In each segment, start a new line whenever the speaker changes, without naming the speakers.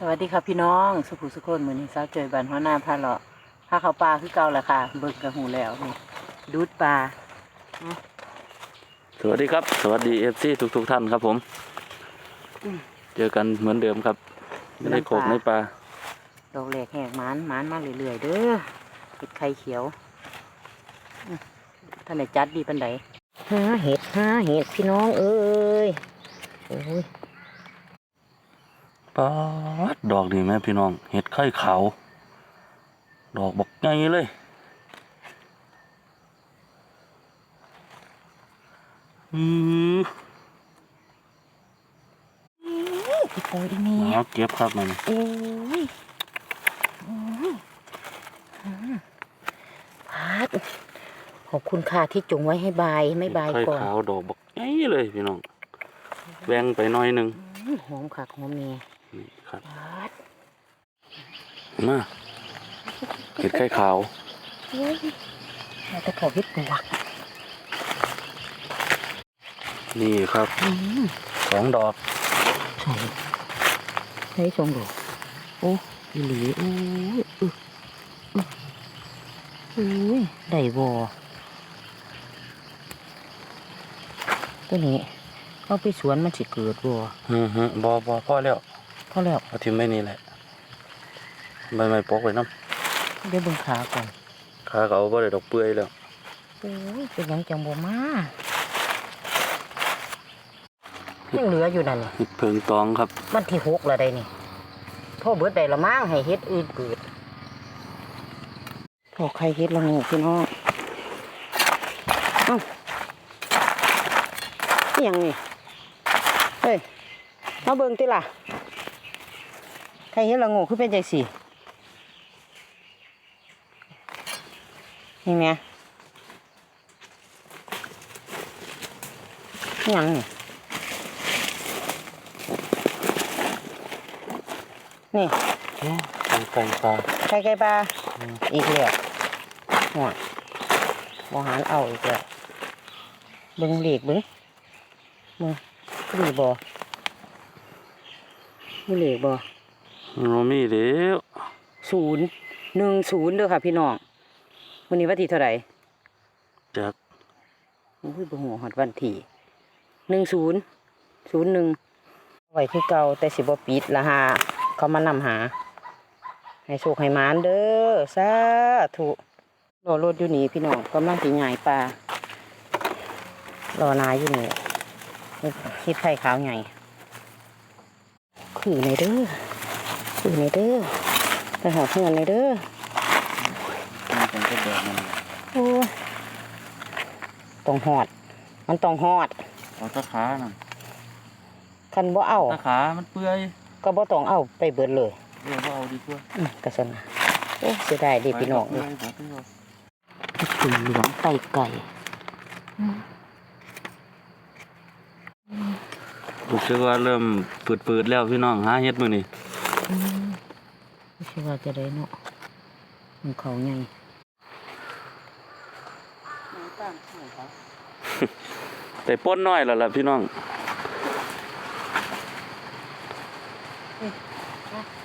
สวัสดีครับพี่น้องสุขุสุคนเหมือนนี้สาวเจยบันหัวหน้าพาเลาะพาเขาปลาคือเก่าแหละค่ะ เบิ่งกระหูแล้วนี่ดูดปลา
สวัสดีครับ สวัสดีเอฟซีทุกทุกๆท่านครับผม เจอกันเหมือนเดิมครับไม่ได้โขกในปลา
ดอกแหลกแหกหมานหมานมาเรื่อยๆเด้อเห็ดไข่เขียวอื้อท่านไหนจัดดีปันไดหาเห็ดหาเห็ดพี่น้องเอ้ยโอ้ย
ปาดดอกนี่แม่พี่น้อง เห็ดไข่ขาว ดอกบอกไงเลย อือ
พี่โปยดิแม่
เอาเก็บครับมัน
โอ้ยโอ้ยพาดขอบคุณค่ะที่จงไว้ให้บายไม่บาย
เห็ดไข่
ก่อน
ขาวดอกบอกไงเลยพี่น้อง แบ่งไปหน้อยหนึ่ง
อื้อหอมค่ะหอมเมีย
นี่ครับ
พาด
มาเห็ดไข่ขาว
เฮ้ยเราจะขอเฮ็ดปวก
นี่ครับ
อืม
สองดอก
ใช่ใช้ชงดอกโอ้อีหลีโอ้ยอึอึโอ้ยได้บ่ตัวนี้เอาไปสวนมันสิเกิดบ่
อือฮึบอบอพ่อแล้ว
พ อแล้ว
เอาทิมไว้นี่แหละใบไม้ปกไว้น้
เดี๋ยวเบิ่งขาก่อนำ
ขาเขาบ่ได้ดอกเปื่อยแล้ว
โอ้ยเป็นหยังจังบ่มายังเหลืออยู่นั่นนี่
เห็ดเพิงตองครับ
มันที่หกแล้วได้นี่พ่อเบิดได้ละมั้งให้เฮ็ดอื่นเกิดพ่อใครเฮ็ดละงูพี่น้องเอ้าอิหยังนี่เฮ้ยมาเบิ่งติล่ะใครเฮ็ดละงูคือเป็นจังซี่นี่แม่อิหยังนี่นี่
ไก่ไก่ปลา
ใครไก่ปลาอีกแล้วหัวบหารเอาอีกแล้วเบิ้งเหล็กเบิ้งเบิ้งดีบ่มีเหล็กบ่
โนมีเดี๋ยว
ศูนย์หนึ่งศูนย์เด้อค่ะพี่น้องวันนี้วันที่เท่าไหร่
จาก
อุ้ยบ่หัวหอดวันที่หนึ่งศูนย์ศูนย์หนึ่งไว้คือเก่าแต่สิบ่ปิดละฮะเขามานำหา ให้โชคให้หมานเด้อสาธุรอรถอยู่นี่พี่น้องกำลังสิใหญ่ปลารอนายอยู่นี่คิดไข่ขาวใหญ่คือในเด้อ คือในเด้อไปหาเพื่อนในเด้อ
มันเป็นกระเดกมัน
โอ้ยต้องหอด มันต้องหอด
เอาตะขาน่ะ
คันบ่เอา
ตะขา มันเปื่อย
ก็บ่ต้องเอาไปเบิดเลย
เรียกว่าเอาดีกว่า
อืมกระสนนะโอ้เสียดายเดิพี่น้อง
เล
เลย
ย
สีเหลืองไก่ไก่
รู้สึกว่าเริ่มปืดๆแล้วพี่น้องหาเฮ็ดมื้อนี้
ไม่ใช่ว่าจะได้เนาะมันเขาใหญ่
แต่ป้นน้อยแล้วล่ะพี่น้อง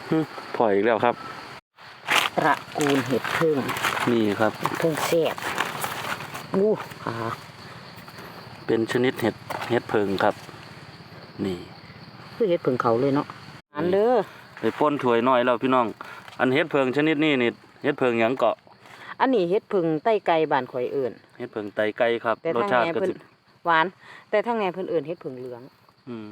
หึพออีกแล้วครับ
ตระกูลเห็ดพึ่ง
นี่ครับ
เห็ดพึ่งแซ่บอู้ขา
เป็นชนิดเห็ดเห็ดเพิงครับ นี่
คือเห็ดพึ่งเขาเลยเนาะอันเด้อ
ไปป้นถ้วยน้อยแล้วพี่น้อง อันเห็ดเพิงชนิดนี้นี่เห็ดเพิงหยังเกาะ
อันนี้เห็ดพึ่งไต้ไก่บ้านข่อยเอิ่น
เห็ดเพิงไตไก่ครับ
แต่
รส
ทาง
ชาติ
แง่
ก็
เพิ่น
สิ
หวาน แต่ทางแง่เพิ่นเอิ่นเห็ดพึ่งเหลือง
อืม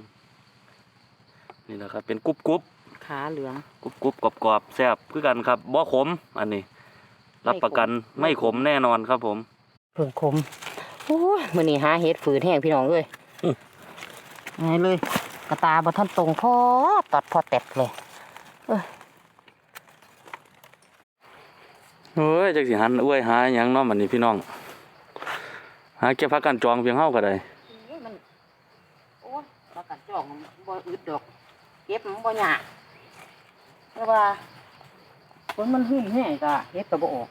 นี่แหละครับ เป็นกรุบกรุบ
ขาเหลือง
กรุบกรุบกรอบกรอบแซ่บคือกันครับบ่ขม อันนี้ รับประกัน
ไม่
ไม่
ข
ข
ม
มแน่นอนครับผม
เพิ่งคมโอ้ยมื้อนี้หาเห็ดฝืนแห้งพี่น้องเอ้ย
อื้อ
ไงเลย กระตาบ่ทันตรงพอตอดพอแตกเลย
เฮ้ยจักสิหันอ้วยหาหยังเนาะมันนี่พี่น้อง หาเก็บพักกันจองเพียงเฮาก็ได้
มันโอ้ยประกันจองมันบ่อึดดอกเก็บมันบ่ยากแต่ว่าฝนมันหึ่มแห้งก็เฮ็ดก็บ่ออก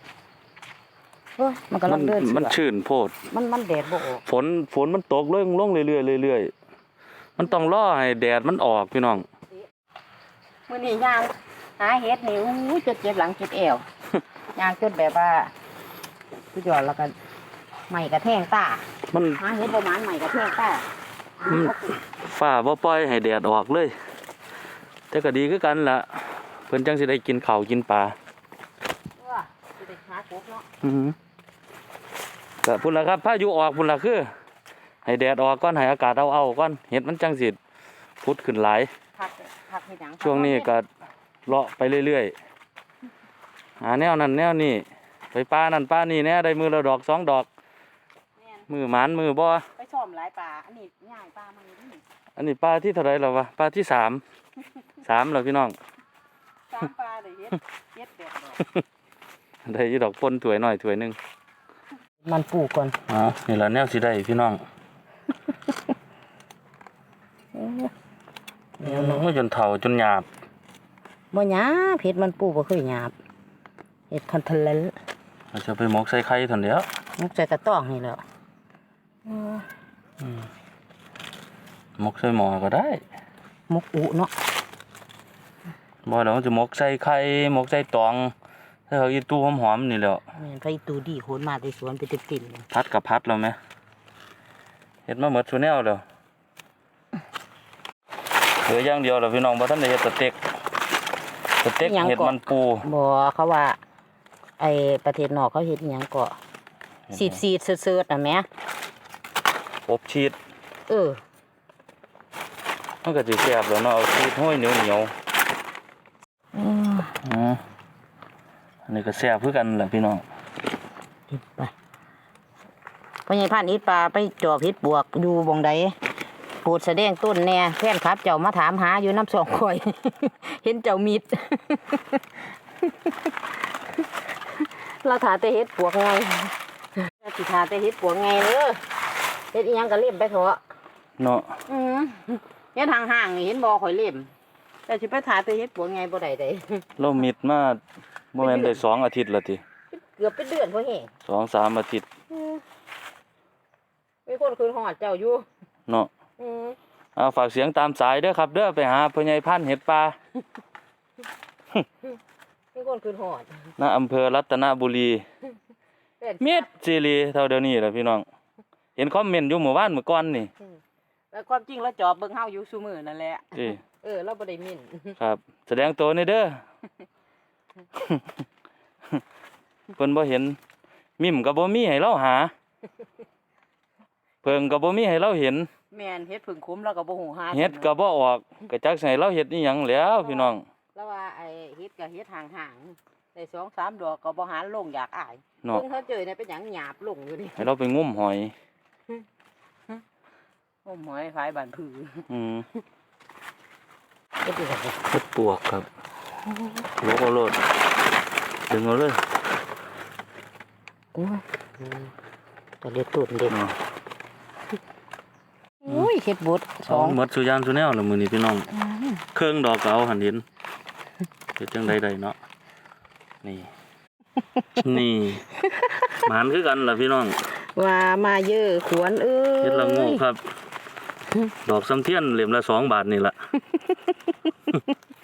โอ้ยมันกำลังเดิน
มัน
เสือ
ชื่นโพด
มันมันแดดบ่ออก
ฝนฝนมันตกลงลงเรื่อยๆเรื่อยๆมันต้องรอให้แดดมันออกพี่น้อง
มื้อนี้ย่างหาเฮ็ดนี่อู้จดเจ็บหลังเจ็บเอวย่างจนแบบว่าสุดยอดแล้วก็ใหม่กระแทงตา
มัน
หาเฮ็ดประมาณใหม่กระแทงตา
อืมฝ้าบ่ปล่อยให้แดดออกเลย แต่ก็ดีคือกันล่ะ เพิ่นจังสิได้กินข้าวกินปลา
ว่าสิได้หากบเนาะ
อือหือก็พุ่นละครับพายุออกพุ่นละคือ ให้แดดออกก่อนให้อากาศเอาเอาๆก่อนเห็ดมันจังสิพุดขึ้นหลาย
พักพักเฮ็ดหยัง
ช่วงนี้ก็เลาะไปเรื่อยๆหาแนวนั้นแนวนี้ไปป้านั่นป้านี่แน่ได้มือละดอกสองดอก
แม่น
มือหมานมือบ่
ไปซ่อมหลายปลาอันนี้ย่างปลามันนี่
อันนี้ป้าที่เท่าไรแล้ววะป้าที่สาม สามแล้วพี่น้อง
สามปลาเลยเฮ็ดเฮ็ดแบบดอก
ได้ยี่ดอกปนถวยหน่อยถวยหนึ่ง
มันปลูกก่อน
อ๋อนี่ละแนวสิได้พี่น้อง โอ้ยจนเฒ่าจนหยาบ
บ่หยาบเฮ็ดมันปลูกบ่เคยหยาบเฮ็ดคอนเทนเลน
เราจะไปหมกใส่ไข่ทันเดียว
มุกใส่กระต้องนี่แหล้ว
หมกใส่หม้อก็ได้
มุกอุเนาะ
บ่แล้วมันจะหมกใส่ไข่หมกใส่ตองใส่ผักอีตู้หอมๆนี่แหล้ว
แม่นไปตูดีโหนมาในสวนไปติดๆเลย
พัดกับพัดแล้วไหมเฮ็ดมาหมดซุแนวแล้ว เหลืออย่างเดียวแล้วพี่น้องบ่ทันได้เฮ็ดสเต็กสเต็กเห็ดมันปู
บ่เขาว่า ไอ้ประเทศนอกเขาเฮ็ดอิหยังก็สีดสีดๆเซิร์ดๆน่ะแหม่
อบชีส
เออ
มันก็สิแซ่บแล้วเนาะเอาชีสห้อยเหนียวเหนียวอืมอันนี้ก็แซ่บคือกันแหละพี่น้อง
ไปพ่อใหญ่พันธุ์อิดปลาไปจอบเฮ็ดบวกอยู่บ่งใดโปรดแสดงต้นแน่แฟนครับ เจ้ามาถามหาอยู่น้ำสองข่อย เห็นเจ้ามิดเราถาแต่เฮ็ดปวกไงเราสิถาแต่เฮ็ดปวกไงเด้อเฮ็ดอีหยังก็เล่มไปเถอะ
เนาะ
อืมเฮ็ดห่างๆนี่เห็นบ่ข่อยเล่มแต่สิไปถาแต่เฮ็ดปวกไงบ่ได้เด้
เรามิดมาบ่แม่นได้สองอาทิตย์และติ
เกือบเป็นเดือนพอแห้ง
สองสามอาทิตย์
มีคนคืนหอดเจ้าอยู่
เนาะ
อืม
เอาฝากเสียงตามสายเด้อครับเด้อไปหาพ่อใหญ่พันธุ์เห็ดปลา
มีคนคืนหอด
ณอำเภอรัตนบุรี
เป็น
เม็ดซีรีเท่าเดี๋ยวนี้แหละพี่น้อง เห็นคอมเมนต์อยู่เมื่อวานเมื่อก่อนนี่
แล้วความจริงแล้วจอบเบิ่งเฮาอยู่ซุมื้อนั่นแหละ
เอ้
เออเราบ่ได้มิน
ครับ แสดงตัวนี่เด้อเพิ่นบ่เห็น มิมก็บ่มีให้เราหา เพิ่งก็บ่มีให้เราเห็น
แม่นเฮ็ดผึ่งคุ้มแล้วก็บ่ฮู้หา
เฮ็ดก็บ่ออกก็จักสิให้เราเฮ็ดอีหยังแหล้วพี่น้อง
แล้วว่าไอ้เฮ็ดก็เฮ็ดห่างๆได้2 3ดอกก็บ่หาลงอยากอาย
เนาะ
เพิ่งเขาเจอเนี่ยเป็นหยังหยาบลงอยู่นี่
ให้เราไปงุ้มหอย
โอ้หมอยฝายบ้านผือ
อืม
เฮ็ดอีกแล้ว
เฮ็ดปวกครับโลกเอาโลดดึงเอาเลย
โอ้ยตะเล็ดตุ่นเด็ก
เนาะ
อุ้ ยเฮ็ดบดส
สอ
องง
หมดสุยางสุแนวแล้วมื้อนี้พี่น้อง เครื่องดอกก็เอาหันเห็นเฮ็ดจังไดได้เนาะ นี่ นี่ หมานคือกันล่ะพี่น้อง
ว่ามาเยอะขวนเอ้ย
เฮ็ดละโงกครับ ดอกสำเทียนเหลี่ยมละสองบาทนี่ล่ะ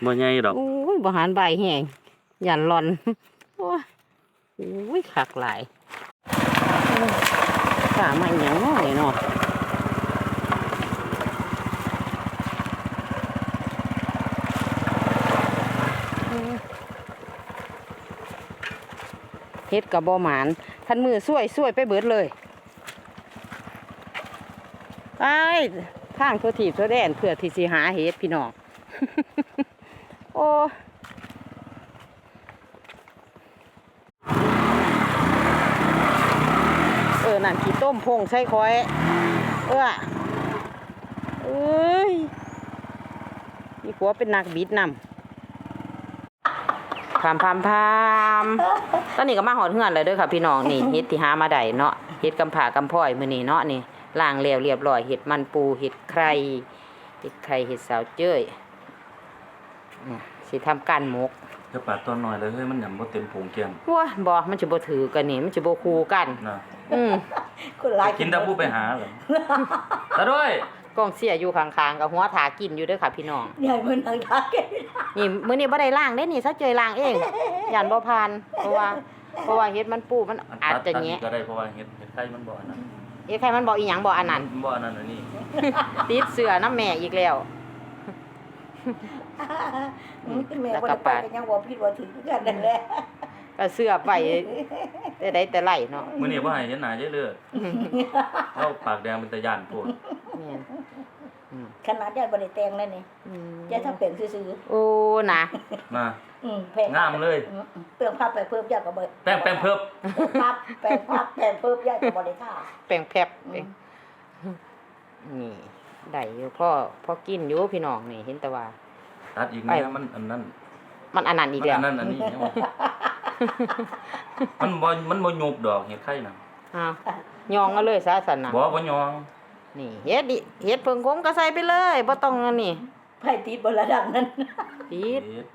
บ่ใหญ่ดอก
โอ้ยบ่หารใบแห้งหยันหลอนโอ้ยโอ้ยคักหลายกามาอหย่างน้อยเนาะ ฮ็ดกับบ่หมานทันมือช่วยช่วยไปเบิดเลยไปทางตัวถีบตัวแดนเพื่อที่สิหาเฮ็ดพี่น้องโอ้เออนั่นขี้ต้มพงใส่คอย เออเอ้ยมีผัวเป็นนักบิดนำ พามพามพามตอนนี้ก็มาหอดเฮือนเลยเด้อค่ะพี่น้องนี่เฮ็ดที่หามาได้เนาะเฮ็ดกำผากำพ้อยมื้อนี้เนาะนี่ล้างแล้วเรียบร้อยเฮ็ดมันปูเฮ็ดไข่เฮ็ดไข่เฮ็ดสาวเจ้ยสิทำการหมก
จะปาดตอนหน่อยเลยเฮ้ยมันหยังบ่เต็มผงเกียน
ว้าบ่มันจะบ่ถือกันนี่มันจะบ่คู่กัน
นะ
อืม
กินแต่ผู้ไปหาเหรอตาด้วย
กองเสียอยู่ข้างๆกับหัวถากินอยู่เด้อค่ะพี่น้อง
ใหญ่เพิ่นทางทางแก
นี่มื้อนี้บ่ได้ล้างเด้นี่ซะเจยล้างเองย่านบ่ผ่านเพราะว่าเพราะว่าเฮ็ดมันปูมันอาจจะแงะ
ก็ได้เพราะว่าเห็ดเห็ดไข่มันบ่อันนั้น
เอ๊ะใครมันบอกอีหยังบ่อันนั้น
บ่อันนั้นอันนี้
ติดเสื้อน้ำแม่อีกแล้ว
แม่บ่ได้ไปก็ยังบ่ผิดบ่ถูกคือกันนั่นแหละ
ก็เสื้อไปแต่ใดแต่ไรเนาะ
มื้อนี้บ่ให้เห็นหน้าเยอะเลยเอาปากแดงเป็นตะย่านโพด
แม่นอืม
ขนาดยายบ่ได้แต่งแล้วนี่
อืม
ยายทำเป็นซื่อ
โอ้นะ
มา
ๆอืมแพง
งามเลย
อืมเปลืองพับไปเพิ่มยายก็บ่
แป้งแป้งเพิ่ม
พับแปลงพับแปลงเพิ่มยายก็บ่ได้ท่า
แปลงแพบแปลงนี่ได้อยู่พ่อพ่อกินอยู่พี่น้องนี่เห็นแต่ว่า
ตัดอีกแม่มันอันนั้น
มันอันนั้นอีก
มัน
แล้ว
อันนั้นอันนี้ยังว่ามันบ่มันบ่ยุบดอกเห็ดไข่น่ะ
อ้าวยองก็เลยซะสันนะ
บ่บ่ยอง
นี่เฮ็ดดิเฮ็ดเพิ่งคงก็ใส่ไปเลยบ่ต้องอันนี่
ไผติดบ่ละดังนั้น
ติด
เฮ็ด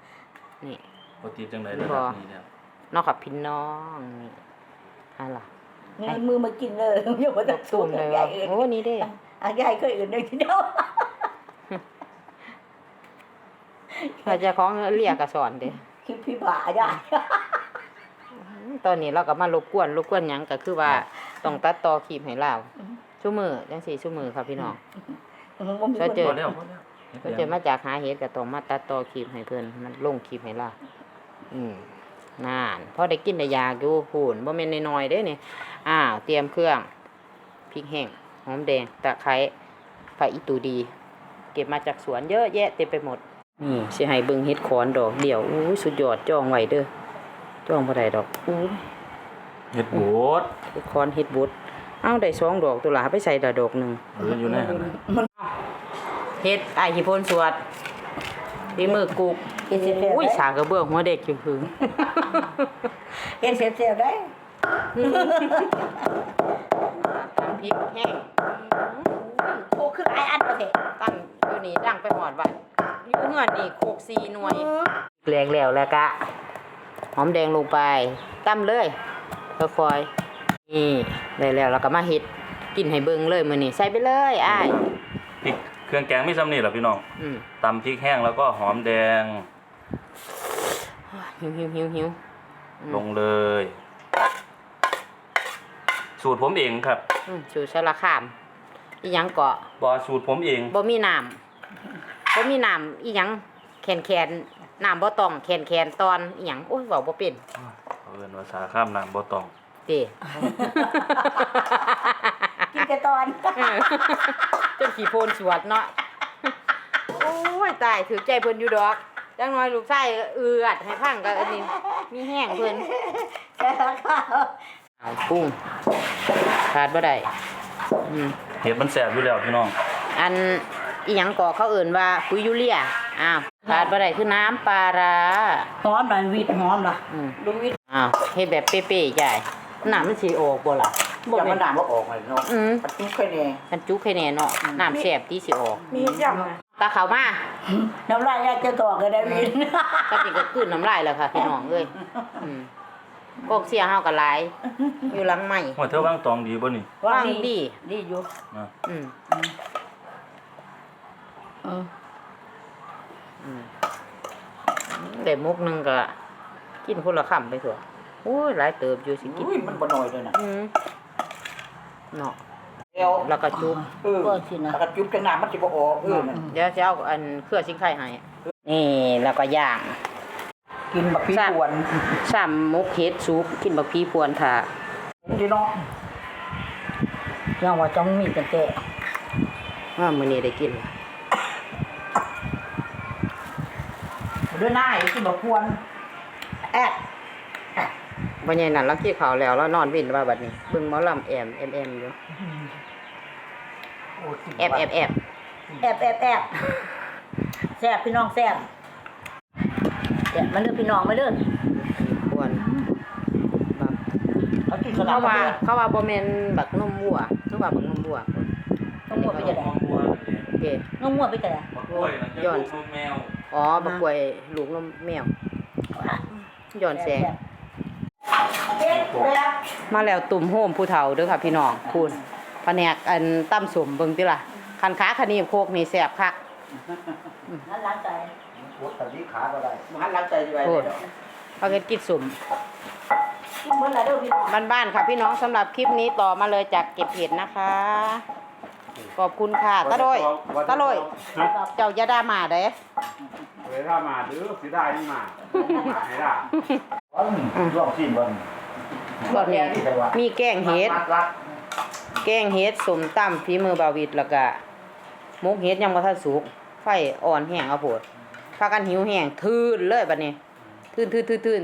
นี่
บ่ติดจังได๋ระ
บ่
ดับนี้แล้ว
เนอกกับพี่น้องนี่ฮะล่ะ
เงินมือมากินเลยอย่าบ่ต้องสู
ตุ่
ง
มเลย
ยา
ว่าย
อื่น
โอ้นี่เด้
อะยายเคยอื่นได้ทีเดียว
ถ้าเจะของเรียกก็สอนเด้
คิดพี่บ่ายาย
ตอนนี้เราก็มารบกวนรบกวนหยังก็คือว่าต้องตัดต่อคลิปให้เรา ชั่วมือจังสี่ชั่วมือครับพี่น้อง
อืมบ่มี
ใช่
คน
เจอ
พอแล้วพอแล้วเฮ็ด
ก็
แล้ว
จะมาจากหาเฮ็ดก็ต้องมาตัดต่อคลิปให้เพิ่นมันลงคลิปให้เราอืมนานพอได้กินได้ยากอยู่พูนบ่แม่นน้อยๆเด้นี่อ้าวเตรียมเครื่องพริกแห้งหอมแดงตะไคร้ผักอีตูดี เก็บมาจากสวนเยอะแยะเต็มไปหมดนี่สิให้เบิ่งเฮ็ดขอนดอกเดียวอู้ยสุดยอดจองไว้เด้อจองบ่ได้ดอกอู้ย
เฮ็ดโบด
เฮ็ดคอนเฮ็ดบุด เอาได้สองดอกตัวละไปใส่ดอกดอกหนึง
เอออยู่ในหั่นน่ะ
เฮ็ดอ้ายขี้พ่นสวดดีมือกุก
เฮ็ดเสร็จแล้ว
อุ้ย
ได้
สากกระเบื้องหัวเด็กจึงพึง
เฮ็ดเสร็จแล้วได้
ทำพริกแห้ง
โคคือหลายอันบ่แท้
ตั้งอยู่นี่ดังไปหอดไว้อยู่เฮือนนี่โคกซีหน่วยแรงแล้วแล้วกะหอมแดงลงไปตั้มเลยค่อยๆ นี่ได้แล้วแล้วก็มาเฮ็ดกินให้เบิ่งเลยมื้อนี้ใส่ไปเลยอ้าย
พริกเครื่องแกงมีซ้ำนี่ล่ะพี่น้อง
อืม
ตำพริกแห้งแล้วก็หอมแดง
หิวหิวหิวหิวอืม
ลงเลย สูตรผมเองครับ
อืมสูตรสารคามอีหยังเกาะ
บอสูตรผมเอง
บ่มีน้ำบ่มีน้ำอีหยังแคนแคนๆน้ำบ่ต้องแคนแคนๆตอนอีหยังโอ้ยเว้าบ่เป็น
เอาเอินภาษาข้ามน้ำบ่ต้อง
เด้
กินแต่ตอน
เออจนขี้โพนสวดเนาะ โอ้ยตายถือใจเพิ่นอยู่ดอก จังน้อยลูกชายเอือดให้พังก็อันนี้มีแห้งเพิ่น
แต่ละข้าว
เอากุ้งขาดบ่ได้อืม
เห็ดมันแสบอยู่แล้วพี่น้อง
อันอีหยังก่อเขาเอิ่นว่าปุ๋ยยูเรียอ้าวขาดบ่ได้คือน้ำปลาร้า
หอมหน่อยวิดหอมล่ะ
อืม
ดูวิด
อ้าวเฮ็ดแบบเป๊ะๆใหญ่ น้ำมันสิออกบ่ล่ะ
อย่ามาด่าว่าออกเลยเนาะ
อืม
ปัดทิ้งค่อยแน่
มันจุกให้แน่เนาะน้ำแซ่บที่สิออก
มีจัง
ตาเขามา
น้ำลายยายจะต่อกันได้วิน
ก็สิก็กลืนน้ำลายแล้วค่ะพี่น้องเอ้ยอืมพวกเสียเฮาก็หลาย อยู่หลังใหม่
ว่าเธอวางตองดีบ่นี่
ว่างดี
ดีอยู่
นะ
อืม
อืม
อืมได้มุกหนึงก็กินคนละคำไปเถอะโอ้ยหลายเติบอยู่สิกิน
อุ้ยมันบ่น้อยเลยนะ
อืมเนาะ
เอว
แล้วก็จุ๊บ
เออแล้วก็จุ๊บจังหน้ามันสิบ่ออกเออนั่น
เดี๋ยวจะเอาอันเครือสิงไข่ให้นี่แล้วก็ย่าง
กินบักพริกกวน
ซ้ำมุกเฮ็ดซุปกินบักพีพวนถ่า
ดีเนาะยังว่าจ้องมีแต่แก่
ว่ามื้อนี้ได้กิน
เด้วยหน้าอีกกินบักพวนแอะ
วันใหญ่นั่นเราขี้ขาวแล้วแล้วนอนวินว่าบัดนี้เบิ่งหมอลำแอมแอมแอมอยู่
โอ้สิ
แอบแอบแอบ
แอบแอบแอบแซ่บพี่น้องแซ่บแซ่บมันเด้อพี่น้องมาเด้อ
ควรแบบ
เอากินสลั
เขา
บ
ว่า
มา
เขาว่าบ่แม่นบักนมวัวหรือว่าบักนมวัว
น้องมัวไปจะได้
โอเค
น้องมัวไปจะได้
บักกล้วยนะจะ
ย้อน
ลูกแมว
อ๋อบักกล้วยลูกนมแมวย้อนแสง
เด็ดแบบ
มาแล้วตุ่มโฮมผู้เฒ่าเด้อค่ะพี่น้องคุณแผนกอันตำสมเบิ่งติล่ะคันค้าคันนี้โคกนี่แซ่บคัก
นั่นล้างใจ
ปวดตะลีขาก็ได้
มาหันหลังใจดีไป
โทษพากันกินสุ่ม
กินมื้อละเด้อพี่น้อง
บ้านๆค่ะพี่น้องสำหรับคลิปนี้ต่อมาเลยจากเก็บเห็ดนะคะ ขอบคุณค่ะตาโดยตาโดยเจ้าอยาดามาเด้
เวลามาหรือสิได้นี่มามาให้ได้ อืมลองชิมเบิ่ง
ก็มีมีแกงเห็ด
รักรัก
แกงเห็ดสมตำฝีมือบาวิดแล้วก็หมกเห็ดยังบ่ทันสุก ไฟอ่อนแห้งเอาโพดพากันหิวแห้งทื่นเลยบัดนี้ทื่นทื่นทื่นทื่น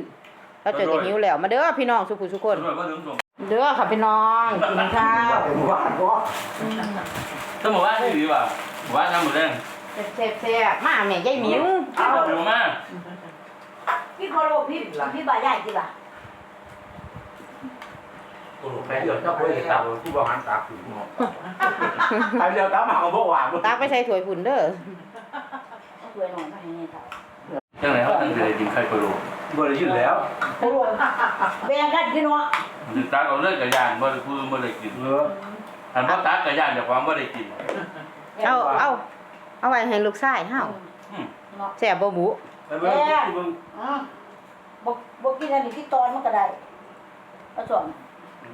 แล้วเจอกันหิวแล้วมาเด้อพี่น้องสุขุสุกคน
ด้วยว่าถึงส่ง
เด้อค่ะพี่น้องกินข้าว
เป็นหวานก็
ถ้าบอกว่าที่ดีป่ะบอกว่าทำหมดแรง
แซ่บแซ่บๆมาแม่ยายหมิว
เอาอยู่มา
พี่ขอโลบพี่พี่บ่าใหญ่สิล่ะ
ไปเดี๋ยวเจ้าคุยกับผู้บริหารตากอยู่ไปเดี๋ยวตามมาเอาพวกหวาน
ตักไปใส่ถ้วยพุ่นเด้อ
เอาถ้วยหน่อยมาให้นี่ค่ะ
จังไหนเขาตั้งใจกินไข่พะโล้
บ่ได้ยินแล้ว
โอ้ยแบ่งกันพี่น้อง
ถึงตักเอาเลิกกับยานบ่ได้พูดบ่ได้กิน
เออ
อันบ่ตักกับยานจากความบ่ได้กิน
เอาเอาเอาไว้ให้ลูกชายเฮา
อืม
เนาะ
แซ่บบ่บุ
ไปเบิ่งที่เบิ่ง
อืมบ่บ่กิ นอันนี้ที่ตอนมันก็ได้เอาส่วน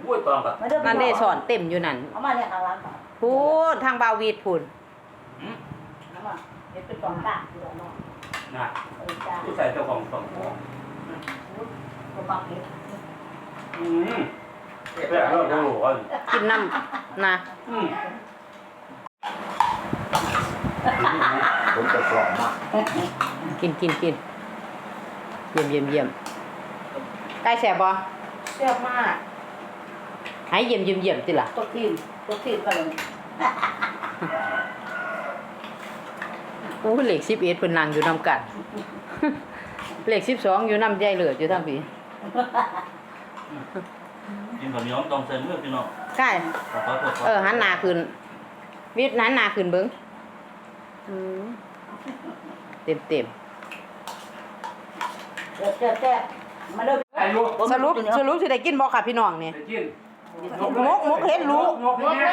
โอ้ยตอนแบบ
มาเด้อพี่
นั่นเด้
อง
สอนเต็มอยู่นั่น
เอามาเนี่ยข้างหล่างค่ะ
พูนทางบาวีดพุ่น
อืม
เอามาเดี๋ยวเป็นตอนกลางพี่น้องเนาะ
นะ
เออจ้า
ผู้ใส่เจ้าของสอง
ก็บักเฮ็ด
อืมแปลกแล้วโอ้โห
กินน้ำนะ
อืมผมจะกรอบมาก
กินกินกินเยี่ยมเยี่ยมเยี่ยม ไก่แซ่บบ่
แซ่บมาก
ให้เยี่ยมเยี่ยมเยี่ยมติล่ะ
ตัวทีมตัวทีมกันเลย
โอ้เลข11เพิ่นนั่งอยู่นํกันเลข12อยู่นำยายเลิศอยู่ทางพี่
กินข้าวเหนียวต้องใส่มือพี่น้อง
ใช่
ขอโทษขอโทษ
เออหันหน้าขึ้นวิทย์หันหน้าขึ้นเบิ่งอืมเต็มเต็ม
แซ่บแซ่บแซ่บมาเด้อ
อายุ
ๆ สรุปสรุปสิได้กินบ่ค่ะพี่น้องนี่
ไปกิน
มกมกเห็ดรู้
มกเห็ดรู้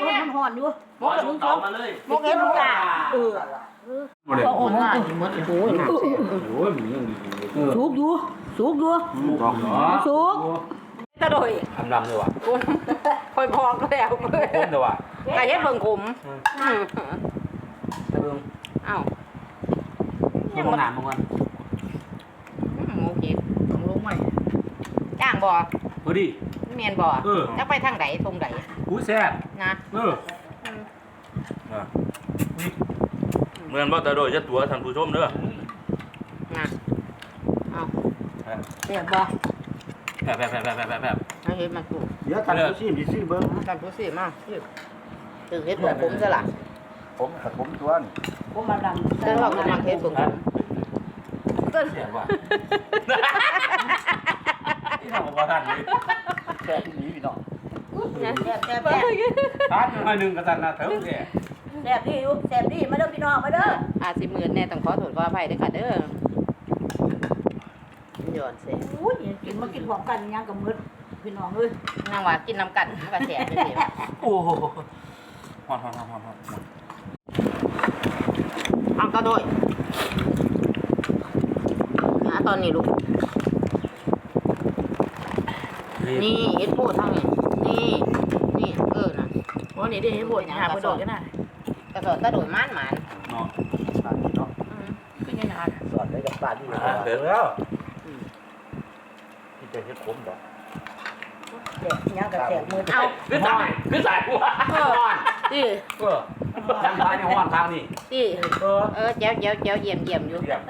โอ้ยมันห่อนอยู่
หมอลุงเตามาเลย
มกเห็ดรู้จ้า
เออ
บ่ได้
ก็อ่อนมาก
โอ้ยน้ำแซ่บ
โอ้ยมันยังดีอยู่
สุกอยู่สุกอยู่
กรอบเนาะ
สุก
ตะโดย
ทำดำเลยว่ะ
คุณค่อยพอกแล้ว
คนเลยว่ะ
ไก่เฮ็ดเบิ่งขมอืม
ตะเบิ่ง
เอ้า
ยังบ่นานบ่ก่อน
อืมโอเค
ต้องลงใหม่
จ้างบ่
พอดี
เมียนบ่
เออ
จะไปทางใดตรงใด
หูแซ่บ
นะ
เออ
เหมือนบ่ตาโดยจะตัวท่านผู้ชมเด้อ
นะเอ้า
แซ่บบ่
แผลแผลแผลแผลแผลแผล
เอาเฮ็ดมาปลูก
เดี๋ยวทานผู้ชิมดิซิเบิ่ง
กันผู้สิมาตึงเฮ็ดเบิ่งขมซะล่ะ
ผมกับผมตัวนี่
ผมมาดำ
เดินเราก็มักเฮ็ดเบิ่งขมเดิน
แซ่บว่ะ ที่ทำบ่ทันเลยแซ่บที่นี้พี่น้อง
นะ
แซ่บแซ่บแซ่บ
ทานมาหนึ่งกระสันนะเถิงแท้
แซ่บดีอยู่แซ่บดีมาเด้อพี่น้องมาเด้อ
อาจสิหมื้อแน่ต้องขอโทษขออภัยด้อค่ะเด้อหยอดเสร็จ
อุ้ยกินมากินพร้อมกันยังกับมืดพี่น้องเอ้ย
นางว่ากินน้ำกันมันก็แซ่บจังซี่
โอ้โหฮอนฮอนฮอนฮอนฮอน
เอากระโดยหาตอนนี้ลูก นี่เฮ็ดโพดทางนี้นี่นี่ เออน่ะ
โอ้นี่ได้ให้บดหาบ่ดอกกันน่ะ
กระสอบกระโดดม่านหมาน
เนาะ
ปานนี้เนาะ
อืม
คือยังหา
สอนได้กับปานนี่เถิงแล้วที่จะเฮ็ดขมดอก
แซ่บยังกับแซ่บมือ
เอา
คือสายคือสายหัว
เออนี่
เออทางท้ายในห้องทางนี่
นี่
เออ
เออเจ้าเจ้าเจ้าเยี่ยมเยี่ยมอยู่
เยี่ยม